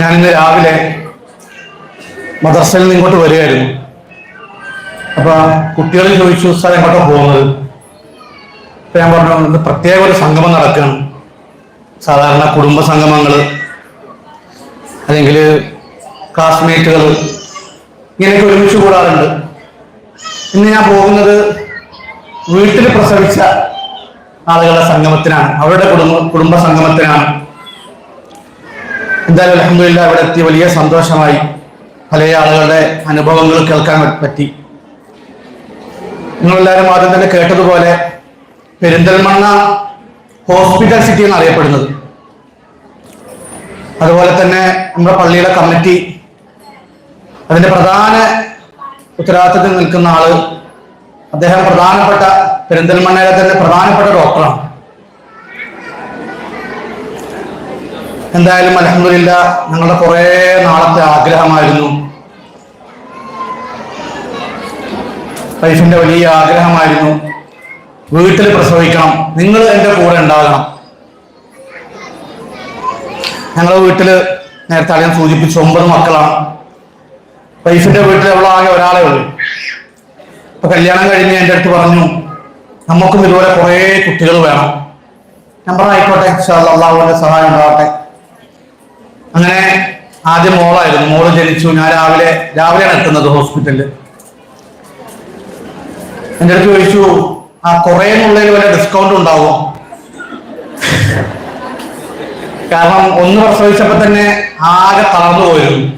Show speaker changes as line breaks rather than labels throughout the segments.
ഞാനിന്ന് രാവിലെ മദർസയിൽ നിന്ന് ഇങ്ങോട്ട് വരികയായിരുന്നു. അപ്പൊ കുട്ടികളിൽ ചോദിച്ചു സാർ എങ്ങോട്ടാണ് പോകുന്നത്? അപ്പൊ ഞാൻ പറഞ്ഞു ഇന്ന് പ്രത്യേക ഒരു സംഗമം നടക്കുകയാണ് സാധാരണ കുടുംബ സംഗമങ്ങൾ അല്ലെങ്കിൽ ക്ലാസ്മേറ്റുകൾ ഇങ്ങനെയൊക്കെ ഒരുമിച്ച് കൂടാറുണ്ട്. ഇന്ന് ഞാൻ പോകുന്നത് വീട്ടിൽ പ്രസവിച്ച ആളുകളുടെ സംഗമത്തിനാണ്. അവരുടെ കുടുംബ കുടുംബ സംഗമത്തിനാണ്. എന്തായാലും അലഹമില്ല ഇവിടെ എത്തി. വലിയ സന്തോഷമായി. പല ആളുകളുടെ അനുഭവങ്ങൾ കേൾക്കാൻ പറ്റി. നിങ്ങളെല്ലാവരും ആദ്യം തന്നെ കേട്ടതുപോലെ പെരിന്തൽമണ്ണ ഹോസ്പിറ്റൽ സിറ്റി എന്ന് അറിയപ്പെടുന്നത്. അതുപോലെ തന്നെ നമ്മുടെ പള്ളിയുടെ കമ്മിറ്റി അതിന്റെ പ്രധാന ഉത്തരവാദിത്തത്തിൽ നിൽക്കുന്ന ആൾ അദ്ദേഹം പ്രധാനപ്പെട്ട പെരിന്തൽമണ്ണയിലെ തന്നെ പ്രധാനപ്പെട്ട ഡോക്ടറാണ്. എന്തായാലും അലഹമില്ല ഞങ്ങളുടെ കുറേ നാളത്തെ ആഗ്രഹമായിരുന്നു. വൈഫിന്റെ വലിയ ആഗ്രഹമായിരുന്നു. വീട്ടിൽ പ്രസവിക്കണം. നിങ്ങൾ എന്റെ കൂടെ ഉണ്ടാകണം. ഞങ്ങളുടെ വീട്ടിൽ നേരത്തെ അറിയാൻ സൂചിപ്പിച്ചു ഒമ്പത് മക്കളാണ്. വൈഫിന്റെ വീട്ടിൽ അവളാകെ ഒരാളെ ഉള്ളൂ. അപ്പൊ കല്യാണം കഴിഞ്ഞ് എന്റെ അടുത്ത് പറഞ്ഞു നമുക്കും ഇതുപോലെ കുറേ കുട്ടികൾ വേണം. ഞാൻ പറഞ്ഞു ആയിക്കോട്ടെ അള്ളാഹുവിന്റെ സഹായം ഉണ്ടാവട്ടെ. അങ്ങനെ ആദ്യം മോളായിരുന്നു. മോൾ ജനിച്ചു. ഞാൻ രാവിലെ രാവിലെയാണ് എത്തുന്നത് ഹോസ്പിറ്റലിൽ എന്റെ അടുത്ത് ചോദിച്ചു ആ കുറേ എന്നുള്ളതിൽ വല്ല ഡിസ്കൗണ്ട് ഉണ്ടാവോ? കാരണം ഒന്ന് പ്രസവിച്ചപ്പോ തന്നെ ആകെ തളർന്നു പോയിരുന്നു.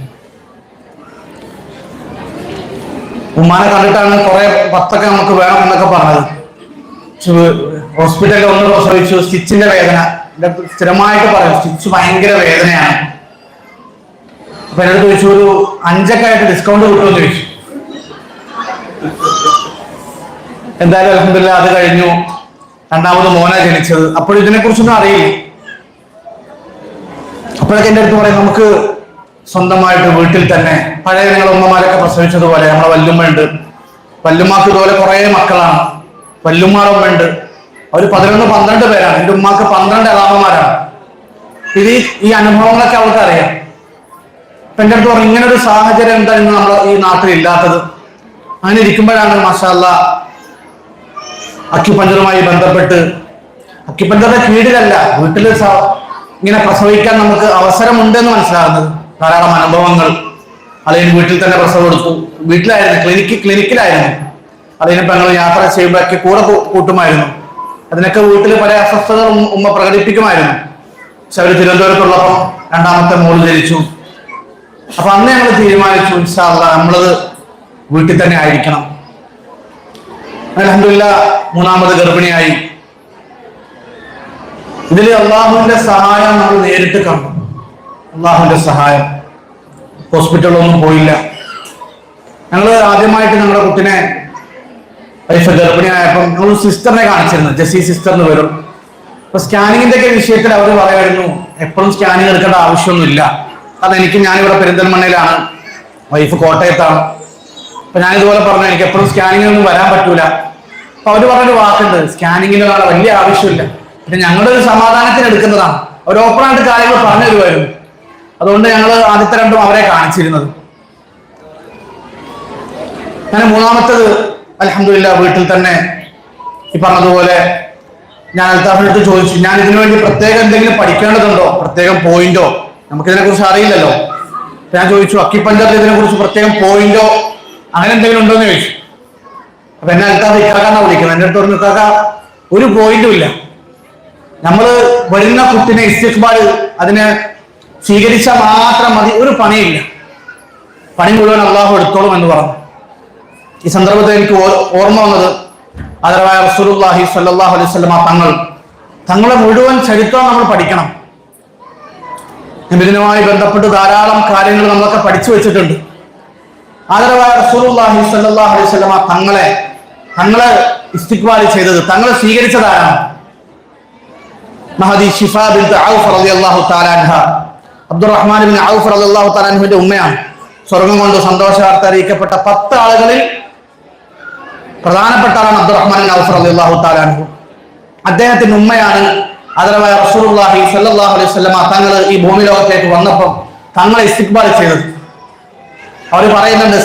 ഉമ്മാനെ കണ്ടിട്ടാണ് കുറെ പത്തൊക്കെ നമുക്ക് വേണം എന്നൊക്കെ പറഞ്ഞത്. ഹോസ്പിറ്റലിൽ ഒന്ന് പ്രസവിച്ചു. സ്റ്റിച്ചിന്റെ വേദന. സ്ഥിരമായിട്ട് പറയും സ്റ്റിച്ച് ഭയങ്കര വേദനയാണ്. അപ്പൊ എന്നോട് ചോദിച്ചു ഒരു അഞ്ചൊക്കെ ആയിട്ട് ഡിസ്കൗണ്ട് കിട്ടുമെന്ന് ചോദിച്ചു. എന്തായാലും അലഹമില്ല അത് കഴിഞ്ഞു. രണ്ടാമത് മോന ജനിച്ചത്. അപ്പോൾ ഇതിനെ കുറിച്ചൊന്നും അറിയില്ല. അപ്പോഴൊക്കെ എന്റെ അടുത്ത് പറയാം നമുക്ക് സ്വന്തമായിട്ട് വീട്ടിൽ തന്നെ പഴയ നിങ്ങൾ ഉമ്മമാരൊക്കെ പ്രസവിച്ചതുപോലെ നമ്മളെ വല്ലുമ്മയുണ്ട്. വല്ലുമ്മാക്ക് ഇതുപോലെ കുറേ മക്കളാണ്. വല്ലുമ്മാറുമ്മ ഉണ്ട് അവർ പതിനൊന്ന് പന്ത്രണ്ട് പേരാണ്. എന്റെ ഉമ്മാക്ക് പന്ത്രണ്ട് അലാമമാരാണ് ഇത് ഈ- അനുഭവങ്ങളൊക്കെ അവൾക്ക് അറിയാം എന്റെ അടുത്ത് പറഞ്ഞു ഇങ്ങനെ ഒരു സാഹചര്യം എന്താ ഇന്ന് നമ്മൾ ഈ നാട്ടിൽ ഇല്ലാത്തത്? അങ്ങനെ ഇരിക്കുമ്പോഴാണ് മസാല അക്യുപഞ്ചറുമായി ബന്ധപ്പെട്ട്. അക്യുപഞ്ചറുടെ കീഴിലല്ല വീട്ടിൽ ഇങ്ങനെ പ്രസവിക്കാൻ നമുക്ക് അവസരമുണ്ടെന്ന് മനസ്സിലാകുന്നത്. ധാരാളം അനുഭവങ്ങൾ. അല്ലെങ്കിൽ വീട്ടിൽ തന്നെ പ്രസവം എടുത്തു. വീട്ടിലായിരുന്നു ക്ലിനിക്ക് ക്ലിനിക്കിലായിരുന്നു. അതിനിപ്പോ ഞങ്ങൾ യാത്ര ചെയ്യുമ്പോഴൊക്കെ കൂടെ കൂട്ടുമായിരുന്നു. അതിനൊക്കെ വീട്ടിൽ പല അസ്വസ്ഥതകൾ ഉമ്മ- പ്രകടിപ്പിക്കുമായിരുന്നു. പക്ഷെ അവർ തിരുവനന്തപുരത്തുള്ളപ്പോൾ രണ്ടാമത്തെ മോൾ ജനിച്ചു. അപ്പൊ അന്ന് ഞങ്ങൾ തീരുമാനിച്ചു ഇൻഷാല്ല നമ്മളത് വീട്ടിൽ തന്നെ ആയിരിക്കണം. അലഹമില്ല മൂന്നാമത് ഗർഭിണിയായി. ഇതിൽ അള്ളാഹുവിന്റെ സഹായം നമ്മൾ നേരിട്ട് കണ്ടു. അള്ളാഹുവിന്റെ സഹായം. ഹോസ്പിറ്റലൊന്നും പോയില്ല. ഞങ്ങൾ ആദ്യമായിട്ട് ഞങ്ങളുടെ കുട്ടിനെ വൈഫ് ഗർഭിണിയായപ്പം ഞങ്ങൾ സിസ്റ്ററിനെ കാണിച്ചിരുന്നു. ജസി സിസ്റ്റർ എന്ന് വരും അപ്പൊ സ്കാനിങ്ങിന്റെ ഒക്കെ വിഷയത്തിൽ അവർ പറയുമായിരുന്നു എപ്പോഴും സ്കാനിങ് എടുക്കേണ്ട ആവശ്യമൊന്നുമില്ല. എനിക്ക് ഞാനിവിടെ പെരിന്തൽമണ്ണയിലാണ്. വൈഫ് കോട്ടയത്താണ്. അപ്പൊ ഞാൻ ഇതുപോലെ പറഞ്ഞു എനിക്ക് എപ്പോഴും സ്കാനിങ്ങിനൊന്നും വരാൻ പറ്റൂല. അപ്പൊ അവർ പറഞ്ഞൊരു വാക്കുണ്ട് സ്കാനിങ്ങിന് വലിയ ആവശ്യമില്ല. പിന്നെ ഞങ്ങളുടെ ഒരു സമാധാനത്തിന് എടുക്കുന്നതാണ്. അവർ ഓപ്പൺ ആയിട്ട് കാര്യങ്ങൾ പറഞ്ഞു തരുമായിരുന്നു. അതുകൊണ്ട് ഞങ്ങൾ ആദ്യത്തെ രണ്ടും അവരെ കാണിച്ചിരുന്നത്. അങ്ങനെ മൂന്നാമത്തത് അലഹമില്ല വീട്ടിൽ തന്നെ. ഈ പറഞ്ഞതുപോലെ ഞാൻ അൽത്താഫിനടുത്ത് ചോദിച്ചു ഞാൻ ഇതിനു വേണ്ടി പ്രത്യേകം എന്തെങ്കിലും പഠിക്കേണ്ടതുണ്ടോ? പ്രത്യേകം പോയിന്റോ? നമുക്കിതിനെ കുറിച്ച് അറിയില്ലല്ലോ. ഞാൻ ചോദിച്ചു അക്കിപ്പഞ്ചറിൽ ഇതിനെ കുറിച്ച് പ്രത്യേകം പോയിന്റോ അങ്ങനെ എന്തെങ്കിലും ഉണ്ടോ എന്ന് ചോദിച്ചു. അപ്പൊ എന്നെ അടുത്താതെ ഇക്കാക്കാന്നാ വിളിക്കുന്നത്. എന്റെ അടുത്ത് പറഞ്ഞു ഇക്കാക്ക ഒരു പോയിന്റും ഇല്ല. നമ്മൾ വരുന്ന കുട്ടിനെ ഇസ്തിഖ്ബാൽ അതിനെ സ്വീകരിച്ചാൽ മാത്രം മതി. ഒരു പണിയില്ല. പണി മുഴുവൻ അള്ളാഹു എടുത്തോളും എന്ന് പറഞ്ഞു. ഈ സന്ദർഭത്തിൽ എനിക്ക് ഓർമ്മ വന്നത് ആദരവായ റസൂലുള്ളാഹി സ്വല്ലല്ലാഹു അലൈഹി വസല്ലമ തങ്ങൾ. തങ്ങളെ മുഴുവൻ ചരിത്രം നമ്മൾ പഠിക്കണം. ഇതിനുമായി ബന്ധപ്പെട്ട് ധാരാളം കാര്യങ്ങൾ നമ്മളൊക്കെ പഠിച്ചു വെച്ചിട്ടുണ്ട്. ആദരവായ റസൂലുള്ളാഹി സ്വല്ലല്ലാഹു അലൈഹി തങ്ങളെ തങ്ങളെ ഇസ്തിക്ബാൽ ചെയ്തത് തങ്ങളെ സ്വീകരിച്ചതാരാണ്? മഹദി ഷിഫ ബിൻത് ഔഫ് റളിയല്ലാഹു അബ്ദുറഹ്മാൻ ബിൻ ഔഫ് റളിയല്ലാഹു തആല അൻഹുവിന്റെ ഉമ്മയാണ്. സ്വർഗം കൊണ്ട് സന്തോഷവാർത്ത അറിയിക്കപ്പെട്ട പത്ത് ആളുകളിൽ പ്രധാനപ്പെട്ട ആളാണ് അബ്ദുറഹ്മാൻ ബിൻ ഔഫ് റളിയല്ലാഹു തആല അൻഹു. അദ്ദേഹത്തിന്റെ ഉമ്മയാണ് സ്വല്ലല്ലാഹു അലൈഹി തങ്ങൾ ഈ ഭൂമി ലോകത്തേക്ക് വന്നപ്പോൾ തങ്ങളെ ഇസ്തിക്ബാൽ ചെയ്തത് അവർ പറയുന്നുണ്ട്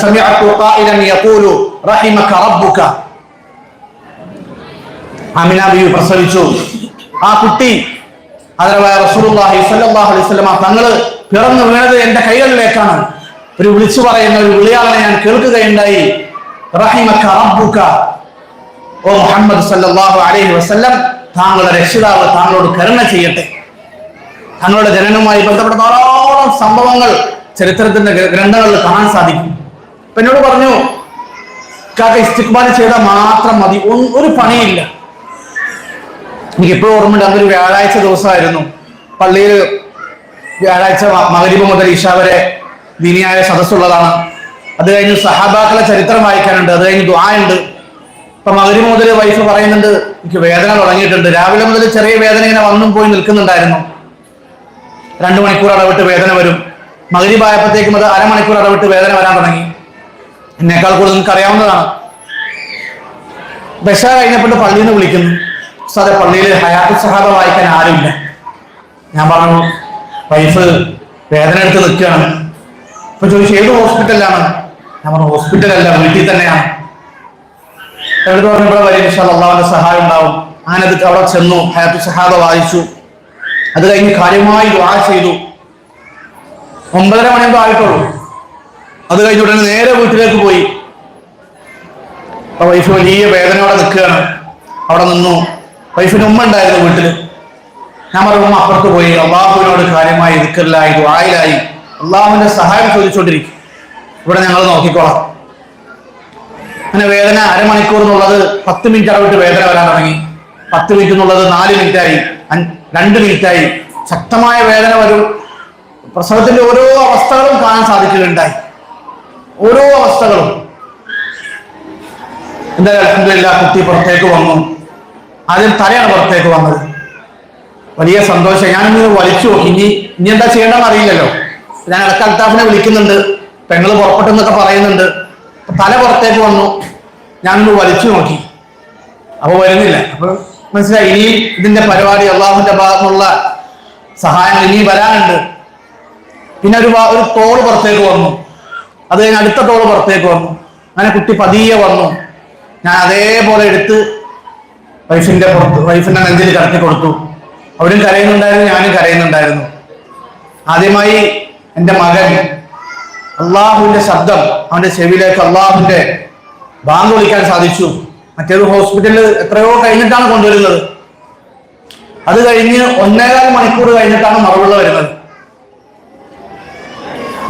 ബീവി പ്രസവിച്ചു. ആ കുട്ടി സ്വല്ലല്ലാഹു അലൈഹി പിറന്നു വീണത് എന്റെ കൈകളിലേക്കാണ്. ഒരു വിളിച്ചു പറയുന്ന ഒരു വിളിയാളനെ ഞാൻ കേൾക്കുകയുണ്ടായി. റഹിമക റബ്ബുക. ഓ മുഹമ്മദ് അലൈഹി വസല്ലം താങ്കളുടെ രക്ഷിതാവ് താങ്കളോട് കരുണ ചെയ്യട്ടെ. തങ്ങളുടെ ജനനവുമായി ബന്ധപ്പെട്ട ധാരാളം സംഭവങ്ങൾ ചരിത്രത്തിന്റെ ഗ്ര- ഗ്രന്ഥങ്ങളിൽ കാണാൻ സാധിക്കും. അപ്പൊ എന്നോട് പറഞ്ഞു കാക്ക ഇസ്തിക്ബാൽ ചെയ്താൽ മാത്രം മതി. ഒരു പണിയില്ല. എനിക്ക് ഇപ്പോഴും ഓർമ്മയുണ്ട് അതൊരു വ്യാഴാഴ്ച ദിവസമായിരുന്നു. പള്ളിയിൽ വ്യാഴാഴ്ച മ- മുതൽ ഇഷ വരെ ദീനിയായ സദസ്സുള്ളതാണ്. അത് കഴിഞ്ഞ് സഹാബാക്കളെ ചരിത്രം വായിക്കാനുണ്ട് അത് കഴിഞ്ഞ് ദ്വായുണ്ട് ഇപ്പൊ മകരി മുതൽ വൈഫ് പറയുന്നുണ്ട് എനിക്ക് വേദന തുടങ്ങിയിട്ടുണ്ട്. രാവിലെ മുതൽ ചെറിയ വേദന ഇങ്ങനെ വന്നും പോയി നിൽക്കുന്നുണ്ടായിരുന്നു. രണ്ടു മണിക്കൂർ ഇടവിട്ട് വേദന വരും. മകരി പായപ്പത്തേക്കും അത് അരമണിക്കൂർ ഇടവിട്ട് വേദന വരാൻ തുടങ്ങി. എന്നേക്കാൾ കൂടുതൽ നിങ്ങൾക്ക് അറിയാവുന്നതാണ്. ദശ കഴിഞ്ഞപ്പോൾ പള്ളിയിൽ നിന്ന് വിളിക്കുന്നു. സാറേ പള്ളിയിൽ ഹയാത്ത് സഹാബ വായിക്കാൻ ആരുമില്ല. ഞാൻ പറഞ്ഞു വൈഫ് വേദന എടുത്ത് നിൽക്കുകയാണ്. ഇപ്പൊ ചോദിച്ചു ഏത് ഹോസ്പിറ്റലിലാണ്? ഞാൻ പറഞ്ഞു ഹോസ്പിറ്റലല്ല വീട്ടിൽ തന്നെയാണ്. അള്ളാഹുവിന്റെ സഹായം ഉണ്ടാവും. ആനത് അവിടെ ചെന്നു ഹയാത്ത് സഹാബ വായിച്ചു. അത് കഴിഞ്ഞ് കാര്യമായി ദുആ ചെയ്തു. ഒമ്പതര മണിയൊക്കെ ആയിട്ടുള്ളൂ. അത് കഴിഞ്ഞ ഉടനെ നേരെ വീട്ടിലേക്ക് പോയി. വൈഫ് വലിയ വേദനയോടെ നിൽക്കുകയാണ്. അവിടെ നിന്നു. വൈഫിന് ഉമ്മ ഉണ്ടായിരുന്നു വീട്ടിൽ ഞാൻ പറഞ്ഞു ഉമ്മ അപ്പുറത്ത് പോയി. അള്ളാഹുവിനോട് കാര്യമായി ഇരിക്കലായി ദുആയിലായി. അള്ളാഹുവിന്റെ സഹായം ചോദിച്ചുകൊണ്ടിരിക്കും ഇവിടെ ഞങ്ങൾ നോക്കിക്കോളാം. അങ്ങനെ വേദന അരമണിക്കൂർ എന്നുള്ളത് പത്ത് മിനിറ്റ് ഇടവിട്ട് വേദന വരാൻ തുടങ്ങി. പത്ത് മിനിറ്റ് എന്നുള്ളത് നാല് മിനിറ്റായി രണ്ട് മിനിറ്റായി ശക്തമായ വേദന വരും. പ്രസവത്തിന്റെ ഓരോ അവസ്ഥകളും കാണാൻ സാധിക്കുകയുണ്ടായി. ഓരോ അവസ്ഥകളും. എന്തായാലും അലഹമില്ല കുട്ടി പുറത്തേക്ക് വന്നു. ആദ്യം തലയാണ് പുറത്തേക്ക് വന്നത്. വലിയ സന്തോഷം. ഞാനിന്ന് വലിച്ചു ഇനി ഇനി എന്താ ചെയ്യേണ്ടെന്ന് അറിയില്ലല്ലോ. ഞാൻ ഇടയ്ക്ക് അൽത്താഫിനെ വിളിക്കുന്നുണ്ട്. പെങ്ങൾ പുറപ്പെട്ടെന്നൊക്കെ പറയുന്നുണ്ട്. തല പുറത്തേക്ക് വന്നു. ഞാനൊന്ന് വലിച്ചു നോക്കി. അപ്പൊ വരുന്നില്ല? അപ്പൊ മനസ്സിലായി ഇനി ഇതിന്റെ പരിപാടി അള്ളാഹുന്റെ ഭാഗത്തുള്ള സഹായം ഇനി വരാനുണ്ട്. പിന്നെ ഒരു ഒരു തോൾ പുറത്തേക്ക് വന്നു. അത് കഴിഞ്ഞ് അടുത്ത തോൾ പുറത്തേക്ക് വന്നു. അങ്ങനെ കുട്ടി പതിയെ വന്നു. ഞാൻ അതേപോലെ എടുത്ത് വൈഫിന്റെ പുറത്ത് വൈഫിന്റെ നെഞ്ചിൽ കടത്തി കൊടുത്തു. അവരും കരയുന്നുണ്ടായിരുന്നു ഞാനും കരയുന്നുണ്ടായിരുന്നു. ആദ്യമായി എന്റെ മകൻ അള്ളാഹുവിന്റെ ശബ്ദം അവന്റെ ചെവിയിലേക്ക് അള്ളാഹുവിന്റെ ബാങ്ക് വിളിക്കാൻ സാധിച്ചു. മറ്റേത് ഹോസ്പിറ്റലിൽ എത്രയോ കഴിഞ്ഞിട്ടാണ് കൊണ്ടുവരുന്നത്. അത് കഴിഞ്ഞ് ഒന്നേകാൽ മണിക്കൂർ കഴിഞ്ഞിട്ടാണ് മറുപടി വരുന്നത്.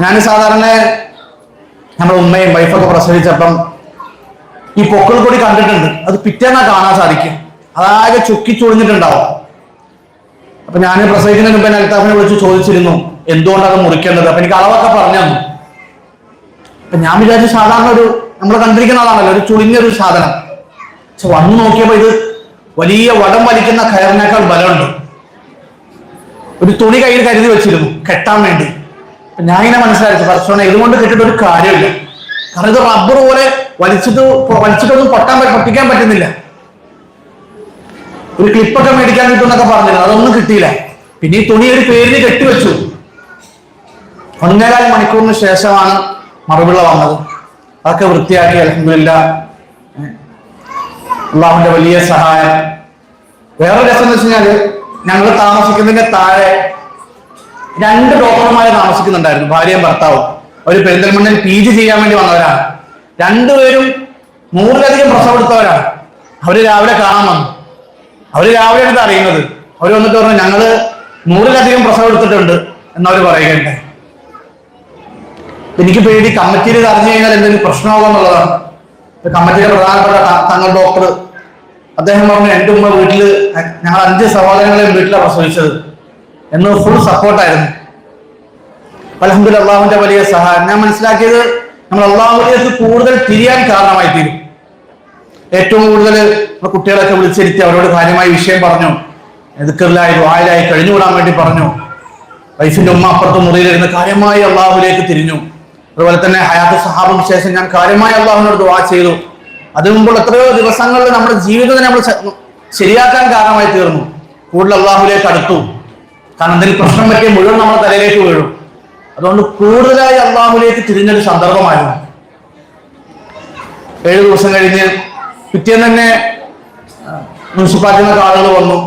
ഞാൻ സാധാരണ നമ്മുടെ ഉമ്മയും വൈഫൊക്കെ പ്രസവിച്ചപ്പം ഈ പൊക്കൾ കൂടി കണ്ടിട്ടുണ്ട്. അത് പിറ്റേന്നാ കാണാൻ സാധിക്കും. അതാകെ ചുക്കി ചുളിഞ്ഞിട്ടുണ്ടാവും. അപ്പൊ ഞാൻ പ്രസവിക്കുന്നതിന് മുമ്പ് അൽത്താഫിനെ വിളിച്ച് ചോദിച്ചിരുന്നു എന്തുകൊണ്ടാണ് മുറിക്കേണ്ടത് അപ്പൊ എനിക്ക് അളവൊക്കെ പറഞ്ഞു തന്നു. അപ്പൊ ഞാൻ വിചാരിച്ചു സാധാരണ ഒരു നമ്മൾ കണ്ടിരിക്കുന്ന ആളാണല്ലോ ഒരു ചുളിഞ്ഞൊരു സാധനം. പക്ഷെ വന്നു നോക്കിയപ്പോ ഇത് വലിയ വടം വലിക്കുന്ന കയറിനേക്കാൾ ബലമുണ്ട്. ഒരു തുണി കയ്യിൽ കരുതി വെച്ചിരുന്നു കെട്ടാൻ വേണ്ടി. ഞാൻ ഇങ്ങനെ മനസ്സിലാക്കി പറച്ചോണെ ഇതുകൊണ്ട് കെട്ടിട്ട് ഒരു കാര്യമില്ല. കാരണം ഇത് റബ്ബർ പോലെ വലിച്ചിട്ട് വലിച്ചിട്ടൊന്നും പൊട്ടാൻ പൊട്ടിക്കാൻ പറ്റുന്നില്ല. ഒരു ക്ലിപ്പൊക്കെ മേടിക്കാൻ കിട്ടുമെന്നൊക്കെ പറഞ്ഞില്ല അതൊന്നും കിട്ടിയില്ല. പിന്നെ ഈ തുണി ഒരു പേരിന് കെട്ടിവെച്ചു ഒന്നേകാൽ മണിക്കൂറിന് ശേഷമാണ് മറുപിള്ള വന്നത് അതൊക്കെ വൃത്തിയാക്കി അലഹമില്ല അള്ളാഹുവിന്റെ വലിയ സഹായം. വേറെ രസം എന്ന് വെച്ച് കഴിഞ്ഞാൽ ഞങ്ങൾ താമസിക്കുന്നതിന്റെ താഴെ രണ്ട് ഡോക്ടർമാരെ താമസിക്കുന്നുണ്ടായിരുന്നു ഭാര്യയും ഭർത്താവും. അവർ പെരിന്തൽമണ്ണിൽ പി ജി ചെയ്യാൻ വേണ്ടി വന്നവരാണ്. രണ്ടുപേരും നൂറിലധികം പ്രസവം എടുത്തവരാണ്. അവർ രാവിലെ കാണാൻ വന്നു. അവർ രാവിലെയാണ് ഇത് അറിയുന്നത്. അവർ വന്നിട്ട് പറഞ്ഞു ഞങ്ങൾ നൂറിലധികം പ്രസവം എടുത്തിട്ടുണ്ട് എന്നവര് പറയുകയുണ്ടായി. എനിക്ക് പേടി കമ്മിറ്റിയിൽ ഇത് അറിഞ്ഞു കഴിഞ്ഞാൽ എന്തെങ്കിലും പ്രശ്നമാകും എന്നുള്ളതാണ്. കമ്മിറ്റിയുടെ പ്രധാനപ്പെട്ട തങ്ങൾ ഡോക്ടർ അദ്ദേഹം പറഞ്ഞു എന്റെ ഉമ്മ വീട്ടിൽ ഞങ്ങൾ അഞ്ച് സഹോദരങ്ങളെയും വീട്ടിലാണ് പ്രസവിച്ചത്. എന്ന് ഫുൾ സപ്പോർട്ടായിരുന്നു അലഹമ്മദ് അള്ളാഹുവിന്റെ വലിയ സഹായം. ഞാൻ മനസ്സിലാക്കിയത് നമ്മൾ അള്ളാഹുലേക്ക് കൂടുതൽ തിരിയാൻ കാരണമായി തീരും ഏറ്റവും കൂടുതൽ കുട്ടികളൊക്കെ വിളിച്ചിരുത്തി അവരോട് കാര്യമായി വിഷയം പറഞ്ഞു. എതുക്കറിലായി വായിലായി കഴിഞ്ഞുകൂടാൻ വേണ്ടി പറഞ്ഞു. വൈഫിന്റെ ഉമ്മ അപ്പുറത്ത് മുറിയിലിരുന്ന് കാര്യമായി അള്ളാഹുലേക്ക് തിരിഞ്ഞു. അതുപോലെ തന്നെ ഹയാത്ത് സഹാബിന് ശേഷം ഞാൻ കാര്യമായി അള്ളാഹുവിനോട് ദുവാ ചെയ്തു. അതിനു എത്രയോ ദിവസങ്ങളിൽ നമ്മുടെ ജീവിതത്തെ നമ്മൾ ശരിയാക്കാൻ കാരണമായി തീർന്നു. കൂടുതൽ അള്ളാഹുലേക്ക് അടുത്തു. കാരണം എന്തെങ്കിലും പ്രശ്നം പറ്റിയ മുഴുവൻ നമ്മുടെ തലയിലേക്ക് വീഴും. അതുകൊണ്ട് കൂടുതലായി അള്ളാഹുലേക്ക് തിരിഞ്ഞൊരു സന്ദർഭമായിരുന്നു. ഏഴ് ദിവസം കഴിഞ്ഞ് പിറ്റേന്ന് തന്നെ മുനിസിപ്പാലിറ്റിയിൽ ആളുകൾ വന്നു.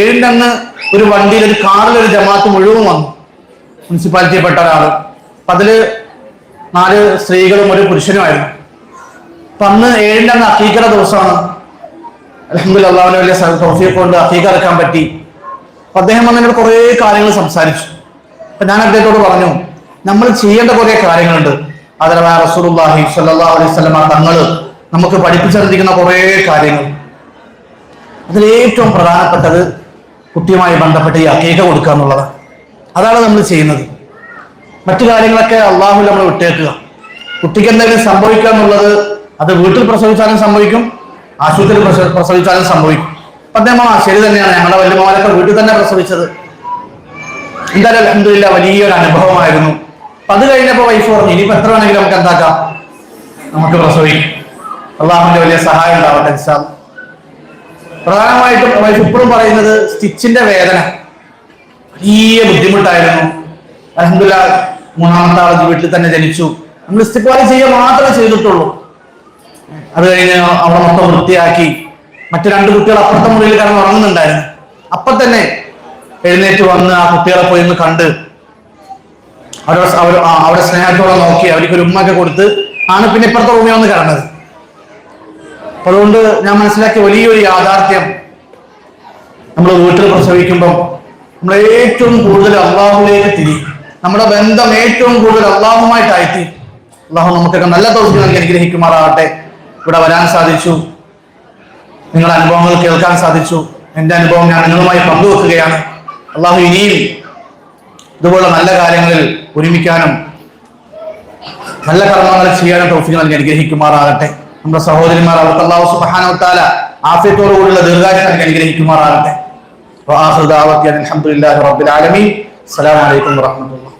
ഏഴിന്റെ അന്ന് ഒരു വണ്ടിയിൽ ഒരു കാറിൽ ഒരു ജമാഅത്ത് മുഴുവൻ വന്നു. മുനിസിപ്പാലിറ്റിയിൽ പെട്ട ഒരാൾ. അപ്പൊ അതിൽ നാല് സ്ത്രീകളും ഒരു പുരുഷനുമായിരുന്നു. അപ്പൊ അന്ന് ഏഴിന്റെ അന്ന് അക്കീക്കറ ദിവസമാണ്. അലഹമ്മദ് അള്ളാഹുവിനെ വലിയ തോഫിയെ കൊണ്ട് അക്കീക്ക ഇറക്കാൻ പറ്റി. അപ്പൊ അദ്ദേഹം വന്നതിനോട് കുറേ കാര്യങ്ങൾ സംസാരിച്ചു. അപ്പൊ ഞാൻ അദ്ദേഹത്തോട് പറഞ്ഞു നമ്മൾ ചെയ്യേണ്ട കുറേ കാര്യങ്ങളുണ്ട്. അതല്ല റസൂലുള്ളാഹി സ്വല്ലല്ലാഹു അലൈഹി വസല്ലമ തങ്ങൾ നമുക്ക് പഠിപ്പിച്ചറിഞ്ഞിരിക്കുന്ന കുറേ കാര്യങ്ങൾ. അതിൽ ഏറ്റവും പ്രധാനപ്പെട്ടത് കുട്ടിയുമായി ബന്ധപ്പെട്ട് ഈ അക്കീക കൊടുക്കുക എന്നുള്ളതാണ്. അതാണ് നമ്മൾ ചെയ്യുന്നത്. മറ്റു കാര്യങ്ങളൊക്കെ അള്ളാഹു നമ്മൾ വിട്ടേക്കുക. കുട്ടിക്ക് എന്തെങ്കിലും സംഭവിക്കുക എന്നുള്ളത് അത് വീട്ടിൽ പ്രസവിച്ചാലും സംഭവിക്കും ആശുപത്രിയിൽ പ്രസ- പ്രസവിച്ചാലും സംഭവിക്കും. അദ്ദേഹം ആ ശരി തന്നെയാണ്. ഞങ്ങളുടെ വലിയ മോനൊക്കെ വീട്ടിൽ തന്നെ പ്രസവിച്ചത്. എന്തായാലും അലഹമില്ല വലിയൊരു അനുഭവമായിരുന്നു. അപ്പൊ അത് കഴിഞ്ഞപ്പോ വൈഫ് പറഞ്ഞു ഇനിയിപ്പോ എത്ര വേണമെങ്കിലും നമുക്ക് എന്താക്കാം? നമുക്ക് പ്രസവിക്കും. അള്ളാഹുവിന്റെ വലിയ സഹായം ഉണ്ടാവട്ടെ അല്ലാ. പ്രധാനമായിട്ടും വൈഫ് ഇപ്പോഴും പറയുന്നത് സ്റ്റിച്ചിന്റെ വേദന. വലിയ ബുദ്ധിമുട്ടായിരുന്നു. അലഹമില്ല മൂന്നാമത്തെ ആളെ വീട്ടിൽ തന്നെ ജനിച്ചു. നമ്മൾ ഇസ്തിക്വാലി ചെയ്യുക മാത്രമേ ചെയ്തിട്ടുള്ളൂ. അത് കഴിഞ്ഞ് അവിടെ മൊത്തം വൃത്തിയാക്കി. മറ്റു രണ്ട് കുട്ടികൾ അപ്പുറത്തെ മുറിയിൽ കിടന്ന് ഉറങ്ങുന്നുണ്ടായിരുന്നു. അപ്പൊ തന്നെ എഴുന്നേറ്റ് വന്ന് ആ കുട്ടികളെ പോയി ഒന്ന് കണ്ട് അവരുടെ അവർ അവരുടെ സ്നേഹത്തോടെ നോക്കി. അവർക്ക് ഒരു ഉമ്മയൊക്കെ കൊടുത്ത് ആണ് പിന്നെ ഇപ്പുറത്തെ റൂമിൽ വന്ന് കിടന്നത്. അപ്പൊ അതുകൊണ്ട് ഞാൻ മനസ്സിലാക്കിയ വലിയൊരു യാഥാർത്ഥ്യം. നമ്മൾ വീട്ടിൽ പ്രസവിക്കുമ്പോൾ നമ്മൾ ഏറ്റവും കൂടുതൽ അള്ളാഹുലേക്ക് തിരി നമ്മുടെ ബന്ധം ഏറ്റവും കൂടുതൽ അള്ളാഹുമായിട്ടായി അള്ളാഹു നമുക്കൊക്കെ നല്ല തോതിൽ നൽകി അനുഗ്രഹിക്കുമാറാകട്ടെ. ഇവിടെ വരാൻ സാധിച്ചു. നിങ്ങളുടെ അനുഭവങ്ങൾ കേൾക്കാൻ സാധിച്ചു. എന്റെ അനുഭവം ഞാൻ നിങ്ങളുമായി പങ്കുവെക്കുകയാണ്. അള്ളാഹു ഇനിയും ഇതുപോലുള്ള നല്ല കാര്യങ്ങളിൽ ഒരുമിക്കാനും നല്ല കർമ്മങ്ങൾ ചെയ്യാനും തോഫിക്ക് നൽകി അനുഗ്രഹിക്കുമാറാകട്ടെ. നമ്മുടെ സഹോദരിമാർ അവർക്ക് അള്ളാഹു സുബാനവത്താല ആഫ്യത്തോടുകൂടിയുള്ള ദീർഘാശ നൽകി അനുഗ്രഹിക്കുമാറാകട്ടെ. അലഹമുല്ലാ റബ്ബുലാലമി അസ്സലാമലൈക്കും വാഹമത്തുള്ള